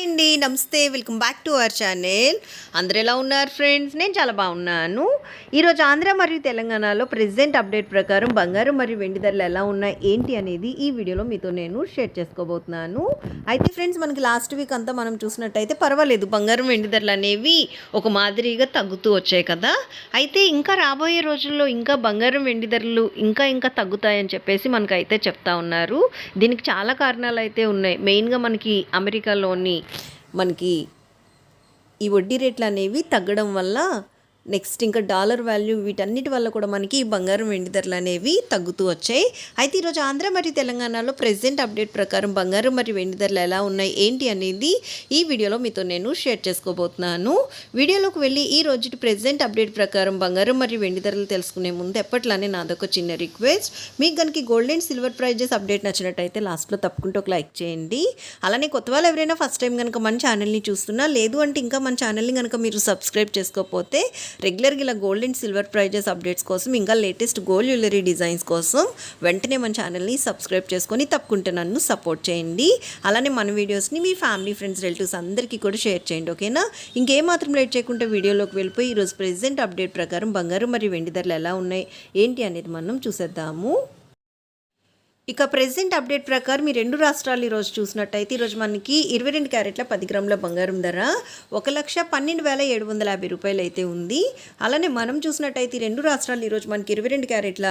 Hi అండి. నమస్తే welcome back to our channel. అందరు ఎలా ఉన్నారు ఫ్రెండ్స్? నేను చాలా బాగున్నాను. ఈరోజు ఆంధ్ర మరియు తెలంగాణలో ప్రెసెంట్ అప్డేట్ ప్రకారం బంగారం మరియు వెండి ధరలు ఎలా ఉన్నాయి ఏంటి అనేది ఈ వీడియోలో మీతో నేను షేర్ చేసుకోబోతున్నాను. అయితే ఫ్రెండ్స్ మనకి లాస్ట్ వీక్ అంతా మనం చూసినట్టయితే పర్వాలేదు. బంగారం వెండి ధరలు అనేవి ఒక మాదిరిగా తగ్గుతూ వచ్చాయి కదా. అయితే ఇంకా రాబోయే రోజుల్లో ఇంకా బంగారం వెండి ధరలు ఇంకా ఇంకా తగ్గుతాయని చెప్పేసి మనకైతే చెప్తా ఉన్నారు. దీనికి చాలా కారణాలు అయితే ఉన్నాయి. మెయిన్గా మనకి అమెరికాలోని మనకి ఈ వడ్డీ రేట్లు అనేవి తగ్గడం వల్ల నెక్స్ట్ ఇంకా డాలర్ వాల్యూ వీటన్నిటి వల్ల కూడా మనకి ఈ బంగారం వెండి ధరలు అనేవి తగ్గుతూ వచ్చాయి. అయితే ఈరోజు ఆంధ్ర మరియు తెలంగాణలో ప్రెసెంట్ అప్డేట్ ప్రకారం బంగారం మరియు వెండి ధరలు ఎలా ఉన్నాయి ఏంటి అనేది ఈ వీడియోలో మీతో నేను షేర్ చేసుకోబోతున్నాను. వీడియోలోకి వెళ్ళి ఈ రోజు ప్రెసెంట్ అప్డేట్ ప్రకారం బంగారం మరియు వెండి ధరలు తెలుసుకునే ముందు ఎప్పట్లానే నాదొక చిన్న రిక్వెస్ట్. మీకు కనుక gold and silver prizes update నచ్చినట్టయితే లాస్ట్లో తప్పకుండా ఒక లైక్ చేయండి. అలానే కొత్త వాళ్ళు ఎవరైనా ఫస్ట్ టైం కనుక మన ఛానల్ని చూస్తున్నా లేదు అంటే ఇంకా మన ఛానల్ని కనుక మీరు సబ్స్క్రైబ్ చేసుకోకపోతే రెగ్యులర్గా ఇలా gold and silver prizes updates కోసం ఇంకా లేటెస్ట్ గోల్డ్ జ్యువెలరీ డిజైన్స్ కోసం వెంటనే మన ఛానల్ని సబ్స్క్రైబ్ చేసుకొని తప్పకుండా నన్ను సపోర్ట్ చేయండి. అలానే మన వీడియోస్ని మీ ఫ్యామిలీ ఫ్రెండ్స్ రిలేటివ్స్ అందరికీ కూడా షేర్ చేయండి ఓకేనా? ఇంకేమాత్రం లేట్ చేయకుండా వీడియోలోకి వెళ్ళిపోయి ఈరోజు ప్రెసెంట్ అప్డేట్ ప్రకారం బంగారం మరియు వెండి ధరలు ఎలా ఉన్నాయి ఏంటి అనేది మనం చూసేద్దాము. ఇక ప్రెసెంట్ అప్డేట్ ప్రకారం ఈ రెండు రాష్ట్రాలు ఈరోజు చూసినట్టయితే ఈరోజు మనకి ఇరవై రెండు క్యారెట్ల పది గ్రాముల బంగారం ధర ఒక లక్ష పన్నెండు వేల ఏడు వందల యాభై రూపాయలు అయితే ఉంది. అలానే మనం చూసినట్టయితే ఈ రెండు రాష్ట్రాలు ఈరోజు మనకి ఇరవై రెండు క్యారెట్ల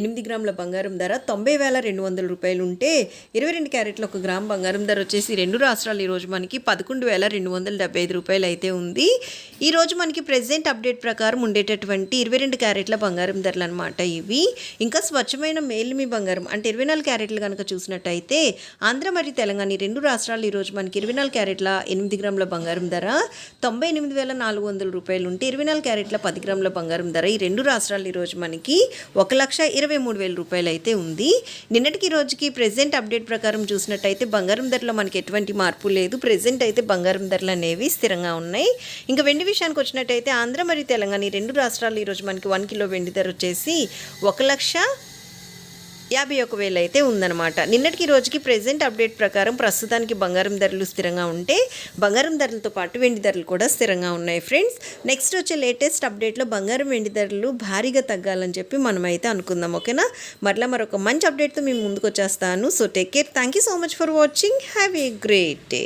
ఎనిమిది గ్రాముల బంగారం ధర తొంభై వేల రెండు వందల రూపాయలు ఉంటే ఇరవై రెండు క్యారెట్ల ఒక గ్రామ్ బంగారం ధర వచ్చేసి రెండు రాష్ట్రాలు ఈరోజు మనకి పదకొండు వేల రెండు వందల డెబ్బై ఐదు రూపాయలు అయితే ఉంది. ఈరోజు మనకి ప్రెసెంట్ అప్డేట్ ప్రకారం ఉండేటటువంటి ఇరవై రెండు క్యారెట్ల బంగారం ధరలు అనమాట ఇవి. ఇంకా స్వచ్ఛమైన మేలిమి బంగారం అంటే ఇరవై నాలుగు క్యారెట్లు కనుక చూసినట్టయితే ఆంధ్ర మరియు తెలంగాణ ఈ రెండు రాష్ట్రాలు ఈరోజు మనకి ఇరవై నాలుగు క్యారెట్ల ఎనిమిది గ్రాముల బంగారం ధర తొంభై ఎనిమిది వేల నాలుగు వందల రూపాయలు ఉంటే ఇరవై నాలుగు క్యారెట్ల పది గ్రాముల బంగారం ధర ఈ రెండు రాష్ట్రాలు ఈరోజు మనకి ఒక లక్ష ఇరవై మూడు వేల రూపాయలు అయితే ఉంది. నిన్నటికి రోజుకి ప్రెసెంట్ అప్డేట్ ప్రకారం చూసినట్టయితే బంగారం ధరలో మనకి ఎటువంటి మార్పు లేదు. ప్రెసెంట్ అయితే బంగారం ధరలు అనేవి స్థిరంగా ఉన్నాయి. ఇంకా వెండి విషయానికి వచ్చినట్టయితే ఆంధ్ర మరియు తెలంగాణ ఈ రెండు రాష్ట్రాలు ఈరోజు మనకి వన్ కిలో వెండి ధర వచ్చేసి ఒక లక్ష యాభై ఒక వేలు అయితే ఉందన్నమాట. నిన్నటికి రోజుకి ప్రెసెంట్ అప్డేట్ ప్రకారం ప్రస్తుతానికి బంగారం ధరలు స్థిరంగా ఉంటే బంగారం ధరలతో పాటు వెండి ధరలు కూడా స్థిరంగా ఉన్నాయి ఫ్రెండ్స్ నెక్స్ట్ వచ్చే లేటెస్ట్ అప్డేట్లో బంగారం వెండి ధరలు భారీగా తగ్గాలని చెప్పి మనమైతే అనుకుందాం ఓకేనా మరలా మరొక మంచి అప్డేట్తో మేము ముందుకు వచ్చేస్తాను. So take care thank you so much for watching have a great day